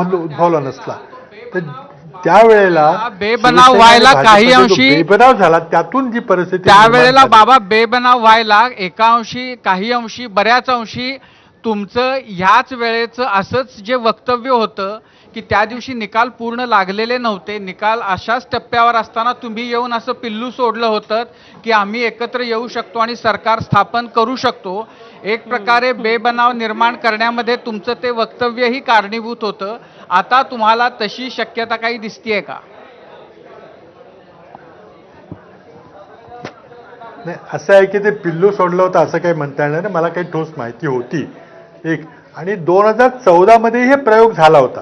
उद्भवलो- उद्भवला नसला. तर त्यावेळेला बेबनाव व्हायला काही अंशी- बेबनाव झाला त्यातून जी परिस्थिती त्यावेळेला बाबा बेबनाव व्हायला एका अंशी काही अंशी बऱ्याच अंशी तुमचं ह्याच वेळेचं असंच जे वक्तव्य होतं की त्या दिवशी निकाल पूर्ण लागलेले नव्हते. निकाल अशाच टप्प्यावर असताना तुम्ही येऊन असं पिल्लू सोडलं होतं की आम्ही एकत्र येऊ शकतो आणि सरकार स्थापन करू शकतो. एक प्रकारे बेबनाव निर्माण करण्यामध्ये तुमचं ते वक्तव्यही कारणीभूत होतं. आता तुम्हाला तशी शक्यता काही दिसतीये का? नाही असं आहे की ते पिल्लू सोडलं होतं असं काही म्हणता येणार नाही. मला काही ठोस माहिती होती. एक. आणि दोन हजार चौदामध्ये हे प्रयोग झाला होता.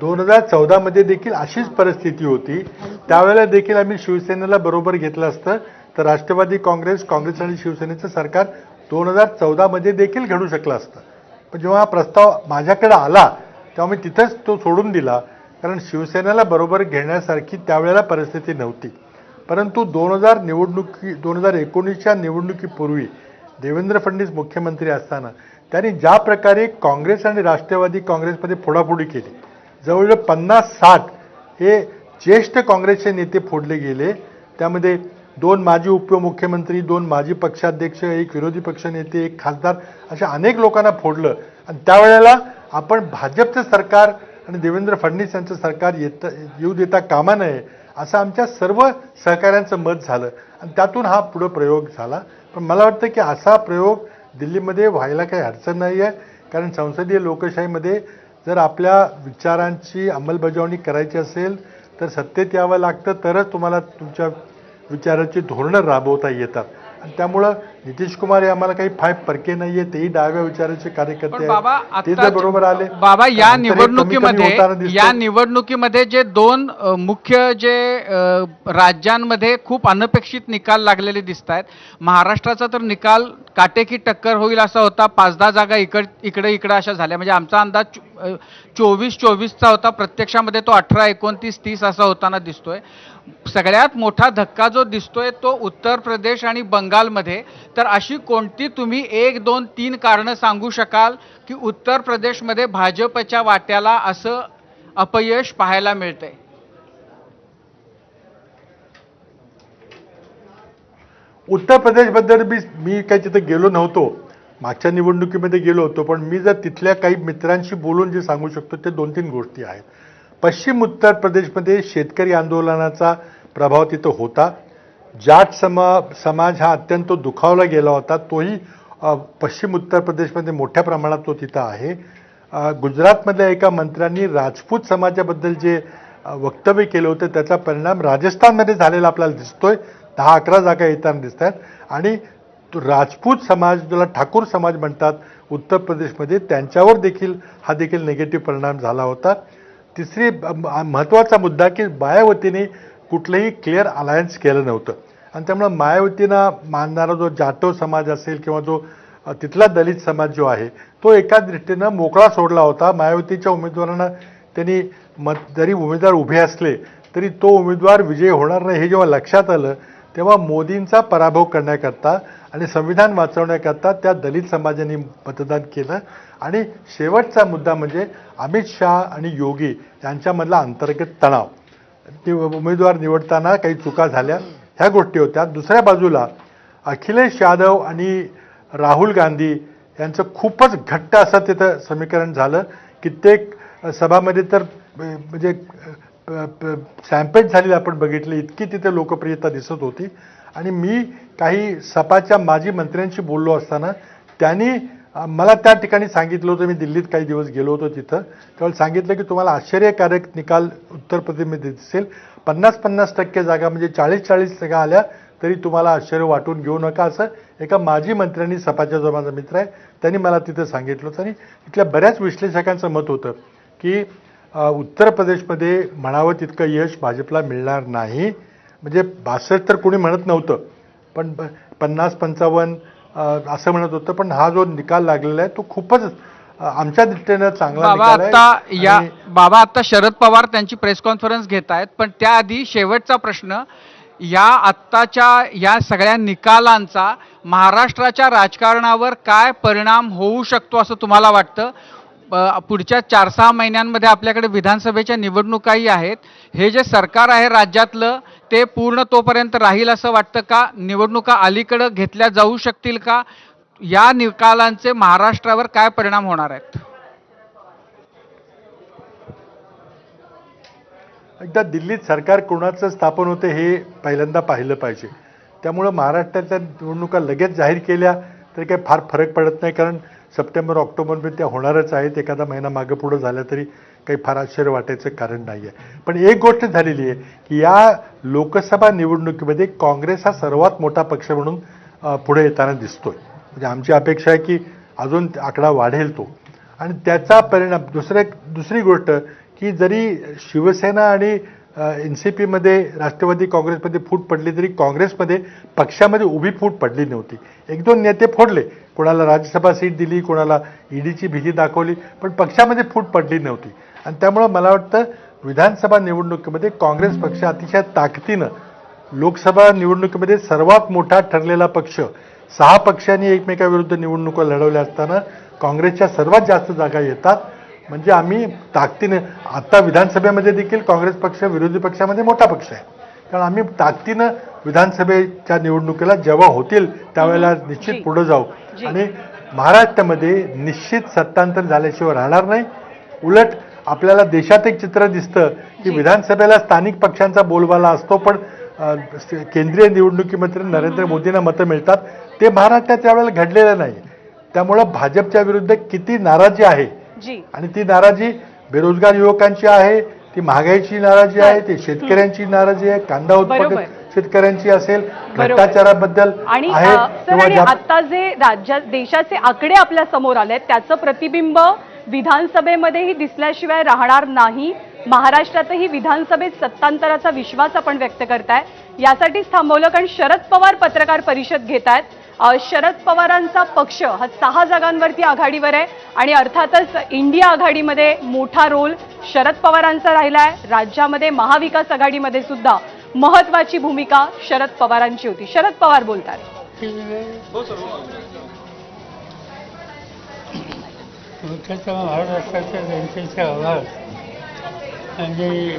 दोन हजार चौदामध्ये देखील अशीच परिस्थिती होती. त्यावेळेला देखील आम्ही शिवसेनेला बरोबर घेतलं असतं. तर राष्ट्रवादी काँग्रेस काँग्रेस आणि शिवसेनेचं सरकार दोन हजार चौदामध्ये देखील घडू शकलं असतं. पण जेव्हा हा प्रस्ताव माझ्याकडे आला तेव्हा मी तिथंच तो सोडून दिला. कारण शिवसेनेला बरोबर घेण्यासारखी त्यावेळेला परिस्थिती नव्हती. परंतु दोन हजार निवडणुकी दोन हजार एकोणीसच्या निवडणुकीपूर्वी देवेंद्र फडणवीस मुख्यमंत्री असताना त्यांनी ज्या प्रकारे काँग्रेस आणि राष्ट्रवादी काँग्रेसमध्ये फोडाफोडी केली जवळजवळ पन्नास साठ हे ज्येष्ठ काँग्रेसचे नेते फोडले गेले. त्यामध्ये दोन माजी उपमुख्यमंत्री दोन माजी पक्षाध्यक्ष एक विरोधी पक्षनेते एक खासदार अशा अनेक लोकांना फोडलं. आणि त्यावेळेला आपण भाजपचं सरकार आणि देवेंद्र फडणवीस यांचं सरकार येत येऊ देता कामा नये असं आमच्या सर्व सहकाऱ्यांचं मत झालं. आणि त्यातून हा पुढं प्रयोग झाला. पण मला वाटतं की असा प्रयोग दिल्लीमध्ये व्हायला काही अडचण नाही आहे. कारण संसदीय लोकशाहीमध्ये जर आपल्या विचारांची अंमलबजावणी करायची असेल तर सत्तेत यावं लागतं तरच तुम्हाला तुमच्या विचाराची धोरणं राबवता येतात. आणि त्यामुळं नितीश कुमार हे आम्हाला काही फाय परके नाहीये तेही डाव्या विचाराचे कार्यकर्ते आहेत. ते जर बरोबर आले. बाबा या निवडणुकीमध्ये. या निवडणुकीमध्ये जे दोन मुख्य जे राज्यांमध्ये खूप अनपेक्षित निकाल लागलेले दिसत आहेत महाराष्ट्राचा तर निकाल काटेकी टक्कर होईल असा होता. पाच दहा जागा इकड इकडे इकडे अशा झाल्या. म्हणजे आमचा अंदाज चोवीस चोवीसचा होता. प्रत्यक्षामध्ये तो अठरा एकोणतीस तीस असा होताना दिसतोय. सगळ्यात मोठा धक्का जो दिसतोय तो उत्तर प्रदेश आणि बंगालमध्ये. तर अशी कोणती तुम्ही एक दोन तीन कारणं सांगू शकाल की उत्तर प्रदेशमध्ये भाजपच्या वाट्याला असं अपयश पाहायला मिळतंय? उत्तर प्रदेशबद्दल मी मी काही तिथं गेलो नव्हतो. मागच्या निवडणुकीमध्ये गेलो होतो पण मी जर तिथल्या काही मित्रांशी बोलून जे सांगू शकतो ते दोन तीन गोष्टी आहेत. पश्चिम उत्तर प्रदेशमध्ये शेतकरी आंदोलनाचा प्रभाव तिथं होता. जाट सम समाज हा अत्यंत दुखावला गेला होता तोही पश्चिम उत्तर प्रदेशमध्ये मोठ्या प्रमाणात तो तिथं आहे. गुजरातमधल्या एका मंत्र्यांनी राजपूत समाजाबद्दल जे वक्तव्य केलं होतं त्याचा परिणाम राजस्थानमध्ये झालेला आपल्याला दिसतोय. दहा अकरा जागा येताना दिसत आहेत आणि राजपूत समाज ज्याला ठाकूर समाज म्हणतात उत्तर प्रदेशमध्ये त्यांच्यावर देखील हा देखील निगेटिव्ह परिणाम झाला होता. तिसरी म- महत्त्वाचा मुद्दा की मायावतीने कुठलंही क्लिअर अलायन्स केलं नव्हतं. आणि त्यामुळं मायावतीनं मानणारा जो जाटव समाज असेल किंवा जो तिथला दलित समाज जो आहे तो एका दृष्टीनं मोकळा सोडला होता. मायावतीच्या उमेदवारांना त्यांनी मत जरी उमेदवार उभे असले तरी तो उमेदवार विजयी होणार नाही हे जेव्हा लक्षात आलं तेव्हा मोदींचा पराभव करण्याकरता आणि संविधान वाचवण्याकरता त्या दलित समाजाने मतदान केलं. आणि शेवटचा मुद्दा म्हणजे अमित शहा आणि योगी यांच्यामधला अंतर्गत तणाव. उमेदवार निवडताना काही चुका झाल्या. ह्या गोष्टी होत्या. दुसऱ्या बाजूला अखिलेश यादव आणि राहुल गांधी यांचं खूपच घट्ट असं तिथं समीकरण झालं. कित्येक सभामध्ये तर म्हणजे सॅम्पेट झालेली आपण बघितली. इतकी तिथे लोकप्रियता दिसत होती. आणि मी काही सपाच्या माजी मंत्र्यांशी बोललो असताना त्यांनी मला त्या ठिकाणी सांगितलं होतं मी दिल्लीत काही दिवस गेलो होतो तिथं. त्यावेळेला सांगितलं की तुम्हाला आश्चर्यकारक निकाल उत्तर प्रदेशमध्ये दिसेल. पन्नास पन्नास टक्के जागा म्हणजे चाळीस चाळीस जागा आल्या तरी तुम्हाला आश्चर्य वाटून घेऊ नका असं एका माजी मंत्र्यांनी सपाच्या जो माझा मित्र आहे त्यांनी मला तिथं सांगितलं होतं. आणि तिथल्या बऱ्याच विश्लेषकांचं मत होतं की उत्तर प्रदेशमध्ये म्हणावं तितकं यश भाजपला मिळणार नाही. म्हणजे बासष्ट तर कोणी म्हणत नव्हतं पण प- पन्नास पंचावन्न असं म्हणत होतं पण हा जो निकाल लागलेला आहे तो खूपच आमच्या दृष्टीनं चांगला बाबा आता या बाबा आता शरद पवार त्यांची प्रेस कॉन्फरन्स घेत आहेत पण त्याआधी शेवटचा प्रश्न या आत्ताच्या या सगळ्या निकालांचा महाराष्ट्राच्या राजकारणावर काय परिणाम होऊ शकतो असं तुम्हाला वाटतं? पुढच्या चार सहा महिन्यांमध्ये आपल्याकडे विधानसभेच्या निवडणुकाही आहेत. हे जे सरकार आहे राज्यातलं ते पूर्ण तोपर्यंत राहील असं वाटतं का? निवडणुका अलीकडं घेतल्या जाऊ शकतील का? या निकालांचे महाराष्ट्रावर काय परिणाम होणार आहेत? एकदा दिल्लीत सरकार कोणाचं स्थापन होते हे पहिल्यांदा पाहिलं पाहिजे. त्यामुळं महाराष्ट्राच्या निवडणुका लगेच जाहीर केल्या तरी काही फार फरक पडत नाही. कारण सप्टेंबर ऑक्टोबरमध्ये म्हणजे त्या होणारच आहेत. एखादा महिना मागं पुढं झाला तरी काही फार आश्चर्य वाटायचं कारण नाही आहे पण एक गोष्ट झालेली आहे की या लोकसभा निवडणुकीमध्ये काँग्रेस हा सर्वात मोठा पक्ष म्हणून पुढे येताना दिसतोय. म्हणजे आमची अपेक्षा आहे की अजून आकडा वाढेल तो. आणि त्याचा परिणाम दुसऱ्या दुसरी गोष्ट की जरी शिवसेना आणि एन सी पीमध्ये राष्ट्रवादी काँग्रेसमध्ये फूट पडली तरी काँग्रेसमध्ये पक्षामध्ये उभी फूट पडली नव्हती. एक दोन नेते फोडले. कोणाला राज्यसभा सीट दिली कोणाला ईडीची भीती दाखवली पण पक्षामध्ये फूट पडली नव्हती. आणि त्यामुळं मला वाटतं विधानसभा निवडणुकीमध्ये काँग्रेस पक्ष अतिशय ताकदीनं लोकसभा निवडणुकीमध्ये सर्वात मोठा ठरलेला पक्ष सहा पक्षांनी एकमेकाविरुद्ध निवडणुका लढवल्या असताना काँग्रेसच्या सर्वात जास्त जागा येतात. म्हणजे आम्ही ताकदीने आता विधानसभेमध्ये देखील काँग्रेस पक्ष विरोधी पक्षामध्ये मोठा पक्ष आहे. कारण आम्ही ताकदीनं विधानसभेच्या निवडणुकीला जेव्हा होतील त्यावेळेला. निश्चित पुढे जाऊ. आणि महाराष्ट्रामध्ये निश्चित सत्तांतर झाल्याशिवाय राहणार नाही. उलट आपल्याला देशात एक चित्र दिसतं की. विधानसभेला स्थानिक पक्षांचा बोलबाला असतो पण केंद्रीय निवडणुकीमध्ये नरेंद्र मोदींना मतं मिळतात. ते महाराष्ट्रात त्यावेळेला घडलेलं नाही. त्यामुळं भाजपच्या विरुद्ध किती नाराजी आहे जी. आणि ती नाराजी बेरोजगार युवकांची आहे ती महागाईची नाराजी आहे ती शेतकऱ्यांची नाराजी आहे कांदा उत्पादक. शेतकऱ्यांची असेल. भ्रष्टाचाराबद्दल आणि आता जे राज्यात देशाचे आकडे आपल्यासमोर आले त्याचं प्रतिबिंब विधानसभेमध्येही दिसल्याशिवाय राहणार नाही. महाराष्ट्रातही विधानसभेत सत्तांतराचा विश्वास आपण व्यक्त करताय. यासाठीच थांबवलं कारण शरद पवार पत्रकार परिषद घेत आहेत शरद पवारांचा पक्ष हा सहा जागांवरती आघाडीवर आहे आणि अर्थातच इंडिया आघाडीमध्ये मोठा रोल शरद पवारांचा राहिला आहे राज्यामध्ये महाविकास आघाडीमध्ये सुद्धा महत्वाची भूमिका शरद पवारांची होती. शरद पवार बोलतात. स्वतंत्र महाराष्ट्राच्या जनतेचा आवाज आणि